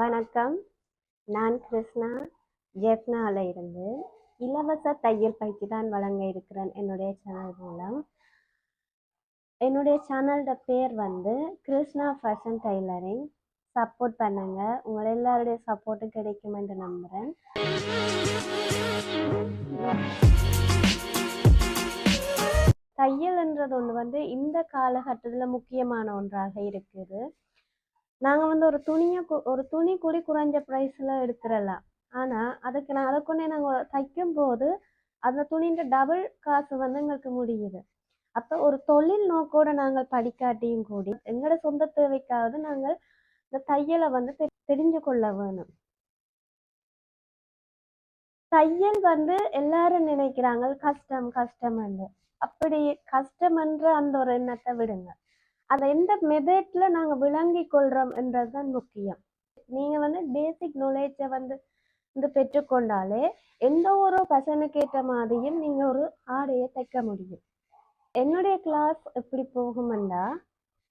வணக்கம். நான் கிருஷ்ணா. ஜெஃப்னால இருந்து இலவச தையல் பயிற்சி தான் வழங்க இருக்கிறேன் என்னுடைய சேனல் மூலம். என்னுடைய சேனலோட பேர் வந்து கிருஷ்ணா ஃபேஷன் டைலரிங் சப்போர்ட் பண்ணுங்க. உங்கள் எல்லாருடைய சப்போர்ட்டும் கிடைக்கும் என்று நம்புகிறேன் தையல்ன்றது ஒன்று வந்து இந்த காலகட்டத்தில் முக்கியமான ஒன்றாக இருக்குது. நாங்கள் வந்து ஒரு துணியை கு- ஒரு துணி கூடி குறைஞ்ச ப்ரைஸில் எடுத்துடலாம். ஆனால் அதுக்கு நான் அதை கொண்டே நாங்கள் தைக்கும் போது அந்த துணின்ற டபுள் காசு வந்து எங்களுக்கு முடியுது. அப்போ ஒரு தொழில் நோக்கோட நாங்கள் படிக்காட்டியும் கூடி எங்களோட சொந்த தேவைக்காவது நாங்கள் இந்த தையலை வந்து தெ- தெரிஞ்சு கொள்ள வேணும். தையல் வந்து எல்லாரும் நினைக்கிறாங்க கஷ்டம் கஷ்டம்னு. அப்படி கஷ்டம்ன்ற அந்த ஒரு எண்ணத்தை விடுங்க. அதை எந்த மெதட்டில் நாங்க விளங்கி கொள்றோம் என்றதுதான் முக்கியம். நீங்க வந்து பேசிக் நாலேஜை வந்து வந்து பெற்றுக்கொண்டாலே எந்த ஒரு பசனுக்கு ஏற்ற மாதிரியும் நீங்க ஒரு ஆடையை தைக்க முடியும். என்னுடைய கிளாஸ் எப்படி போகுமெண்டா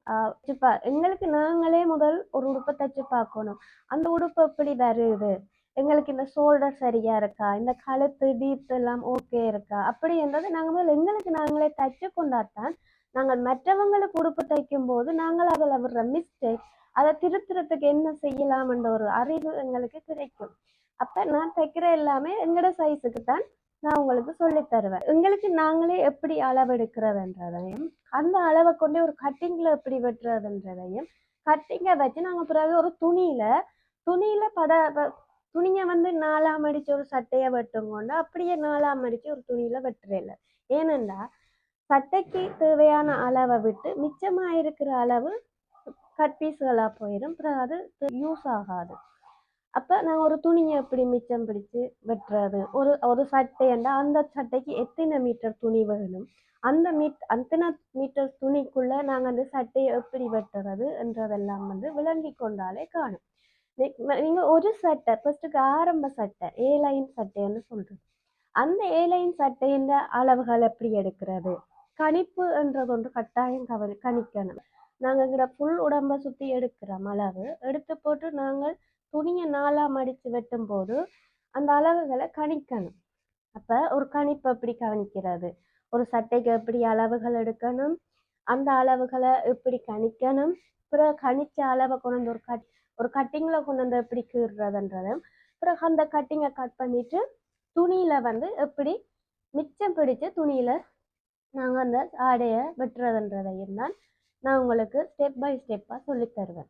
ஆஹ் எங்களுக்கு நாங்களே முதல் ஒரு உடுப்பை தைச்சு பார்க்கணும். அந்த உடுப்பு எப்படி வருது? எங்களுக்கு இந்த ஷோல்டர் சரியா இருக்கா? இந்த கழுத்து டீப் எல்லாம் ஓகே இருக்கா? அப்படின்றது நாங்கள் முதல்ல எங்களுக்கு நாங்களே தைச்சு கொண்டாத்தான் நாங்கள் மற்றவங்களுக்கு உடுப்பு தைக்கும் போது நாங்கள் அதில் விடுற மிஸ்டேக் அதை திருத்துறதுக்கு என்ன செய்யலாம்ன்ற ஒரு அறிவு எங்களுக்கு கிடைக்கும். அப்போ நான் தைக்கிற எல்லாமே எங்களோட சைஸுக்கு தான் நான் உங்களுக்கு சொல்லித் தருவேன். எங்களுக்கு நாங்களே எப்படி அளவெடுக்கிறதுன்றதையும் அந்த அளவை கொண்டே ஒரு கட்டிங்கில் எப்படி வெட்டுறதுன்றதையும் கட்டிங்கை வச்சு நாங்கள் பிறகு ஒரு துணியில் துணியில் பட ப- துணியை வந்து நாலாம் அடித்து ஒரு சட்டையை வெட்டுங்கொண்டு அப்படியே நாலாம் அடித்து ஒரு துணியில் வெட்டுறேன் ஏனென்றா சட்டைக்கு தேவையான அளவை விட்டு மிச்சமாக இருக்கிற அளவு கட் பீஸ்களாக போயிடும். அப்புறம் அது யூஸ் ஆகாது. அப்போ நான் ஒரு துணியை எப்படி மிச்சம் பிடிச்சு வெட்டுறது? ஒரு ஒரு சட்டைண்டா அந்த சட்டைக்கு எத்தனை மீட்டர் துணி வேணும்? அந்த மீட் அத்தனை மீட்டர் துணிக்குள்ளே நாங்கள் அந்த சட்டையை எப்படி வெட்டுறது என்றதெல்லாம் வந்து விளங்கி கொண்டாலே காணும். நீங்கள் ஒரு சட்டை ஃபர்ஸ்ட்டுக்கு ஆரம்ப சட்டை ஏ லைன் சட்டைன்னு சொல்கிறது அந்த ஏ லைன் சட்டையின் அளவுகள் எப்படி எடுக்கிறது? கணிப்பு என்றது ஒன்று கட்டாயம் கவனி கணிக்கணும். நாங்கள் எங்களோட ஃபுல் உடம்பை சுற்றி எடுக்கிறோம் அளவு எடுத்து போட்டு நாங்கள் துணியை நாளாக மடித்து வெட்டும் போது அந்த அளவுகளை கணிக்கணும். அப்போ ஒரு கணிப்பு எப்படி கவனிக்கிறது? ஒரு சட்டைக்கு எப்படி அளவுகள் எடுக்கணும்? அந்த அளவுகளை எப்படி கணிக்கணும்? பிறகு கணிச்ச அளவை கொண்டு வந்து ஒரு கட் ஒரு கட்டிங்கில் கொண்டு வந்து எப்படி கீறுறதுன்றதும் பிறகு அந்த கட்டிங்கை கட் பண்ணிவிட்டு துணியில் வந்து எப்படி மிச்சம் பிடிச்சு துணியில் நாங்கள் அந்த ஆடையை வெட்டுறதுன்றதையும் தான் நான் உங்களுக்கு ஸ்டெப் பை ஸ்டெப்பாக சொல்லித் தருவேன்.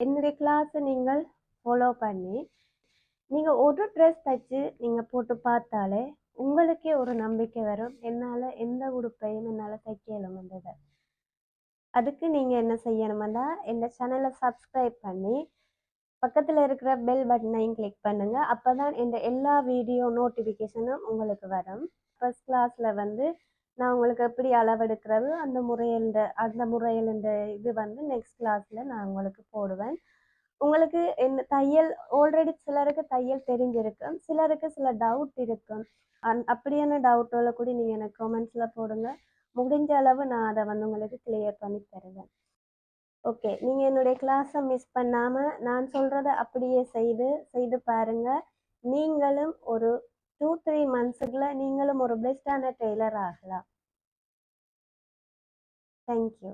என்னுடைய கிளாஸை நீங்கள் ஃபாலோ பண்ணி நீங்கள் ஒரு ட்ரெஸ் தைச்சு நீங்கள் போட்டு பார்த்தாலே உங்களுக்கே ஒரு நம்பிக்கை வரும். என்னால் எந்த உடுப்பையும் என்னால் தைக்க இயலும்ன்றதை அதுக்கு நீங்கள் என்ன செய்யணும்னா இந்த சேனலை சப்ஸ்கிரைப் பண்ணி பக்கத்தில் இருக்கிற பெல் பட்டனையும் கிளிக் பண்ணுங்கள் அப்போ தான் இந்த எல்லா வீடியோ நோட்டிஃபிகேஷனும் உங்களுக்கு வரும். ஃபர்ஸ்ட் கிளாஸில் வந்து நான் உங்களுக்கு எப்படி அளவெடுக்கிறது? அந்த முறையில் அந்த முறையில் இந்த இது வந்து நெக்ஸ்ட் கிளாஸில் நான் உங்களுக்கு போடுவேன். உங்களுக்கு என்ன தையல் ஆல்ரெடி சிலருக்கு தையல் தெரிஞ்சிருக்கும் சிலருக்கு சில டவுட் இருக்கும் அந் அப்படியான டவுட்டோட கூட நீங்கள் எனக்கு கமெண்ட்ஸில் போடுங்க. முடிஞ்ச அளவு நான் அதை வந்து உங்களுக்கு கிளியர் பண்ணி தருவேன். ஓகே நீங்கள் என்னுடைய கிளாஸை மிஸ் பண்ணாமல் நான் சொல்கிறத அப்படியே செய்து செய்து பாருங்கள் நீங்களும் ஒரு டூ த்ரீ மந்த்ஸுக்குள்ள நீங்களும் ஒரு பெஸ்டான டெய்லர் ஆகலாம். தேங்க்யூ